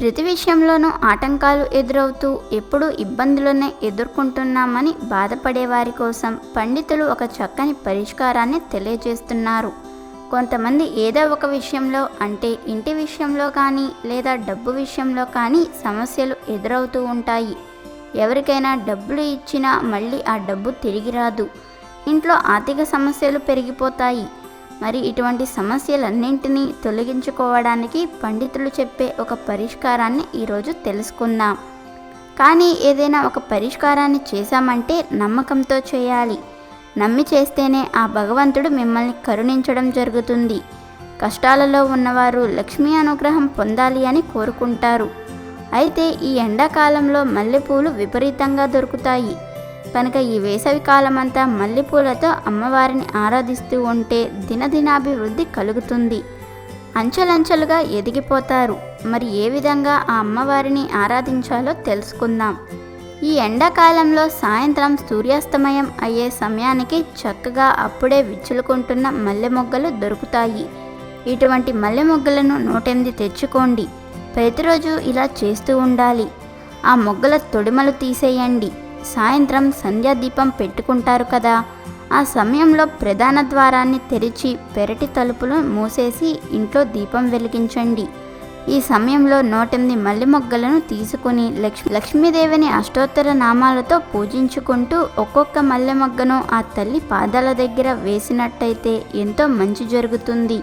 ప్రతి విషయంలోనూ ఆటంకాలు ఎదురవుతూ ఎప్పుడూ ఇబ్బందులనే ఎదుర్కొంటున్నామని బాధపడే వారి కోసం పండితులు ఒక చక్కని పరిష్కారాన్ని తెలియజేస్తున్నారు. కొంతమంది ఏదో ఒక విషయంలో అంటే ఇంటి విషయంలో కానీ లేదా డబ్బు విషయంలో కానీ సమస్యలు ఎదురవుతూ ఉంటాయి. ఎవరికైనా డబ్బులు ఇచ్చినా మళ్ళీ ఆ డబ్బు తిరిగి రాదు. ఇంట్లో ఆర్థిక సమస్యలు పెరిగిపోతాయి. మరి ఇటువంటి సమస్యలన్నింటినీ తొలగించుకోవడానికి పండితులు చెప్పే ఒక పరిష్కారాన్ని ఈరోజు తెలుసుకుందాం. కానీ ఏదైనా ఒక పరిష్కారాన్ని చేశామంటే నమ్మకంతో చేయాలి. నమ్మి చేస్తేనే ఆ భగవంతుడు మిమ్మల్ని కరుణించడం జరుగుతుంది. కష్టాలలో ఉన్నవారు లక్ష్మీ అనుగ్రహం పొందాలి అని కోరుకుంటారు. అయితే ఈ ఎండాకాలంలో మల్లెపూలు విపరీతంగా దొరుకుతాయి. కనుక ఈ వేసవి కాలమంతా మల్లెపూలతో అమ్మవారిని ఆరాధిస్తూ ఉంటే దినదినాభివృద్ధి కలుగుతుంది. అంచెలంచెలుగా ఎదిగిపోతారు. మరి ఏ విధంగా ఆ అమ్మవారిని ఆరాధించాలో తెలుసుకుందాం. ఈ ఎండాకాలంలో సాయంత్రం సూర్యాస్తమయం అయ్యే సమయానికి చక్కగా అప్పుడే విచ్చులుకుంటున్న మల్లె మొగ్గలు దొరుకుతాయి. ఇటువంటి మల్లె మొగ్గలను నూటెనిమిది తెచ్చుకోండి. ప్రతిరోజు ఇలా చేస్తూ ఉండాలి. ఆ మొగ్గల తొడిమలు తీసేయండి. సాయంత్రం సంధ్యాదీపం పెట్టుకుంటారు కదా. ఆ సమయంలో ప్రధాన ద్వారాన్ని తెరిచి పెరటి తలుపులు మూసేసి ఇంట్లో దీపం వెలిగించండి. ఈ సమయంలో నూటెనిమిది మల్లె మొగ్గలను తీసుకుని లక్ష్మి లక్ష్మీదేవిని అష్టోత్తర నామాలతో పూజించుకుంటూ ఒక్కొక్క మల్లె మొగ్గను ఆ తల్లి పాదాల దగ్గర వేసినట్టయితే ఎంతో మంచి జరుగుతుంది.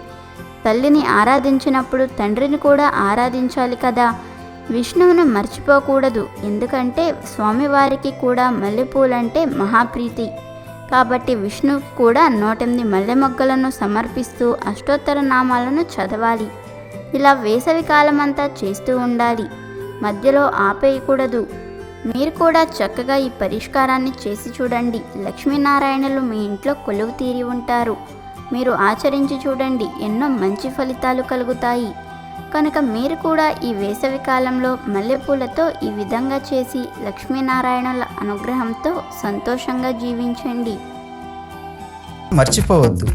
తల్లిని ఆరాధించినప్పుడు తండ్రిని కూడా ఆరాధించాలి కదా. విష్ణువును మర్చిపోకూడదు. ఎందుకంటే స్వామివారికి కూడా మల్లెపూలంటే మహాప్రీతి. కాబట్టి విష్ణు కూడా నూటెనిమిది మల్లె మొగ్గలను సమర్పిస్తూ అష్టోత్తర నామాలను చదవాలి. ఇలా వేసవి కాలమంతా చేస్తూ ఉండాలి. మధ్యలో ఆపేయకూడదు. మీరు కూడా చక్కగా ఈ పరిష్కారాన్ని చేసి చూడండి. లక్ష్మీనారాయణలు మీ ఇంట్లో కొలువు తీరి ఉంటారు. మీరు ఆచరించి చూడండి. ఎన్నో మంచి ఫలితాలు కలుగుతాయి. కనుక మీరు కూడా ఈ వేసవి కాలంలో మల్లెపూలతో ఈ విధంగా చేసి లక్ష్మీనారాయణుల అనుగ్రహంతో సంతోషంగా జీవించండి. మర్చిపోవద్దు.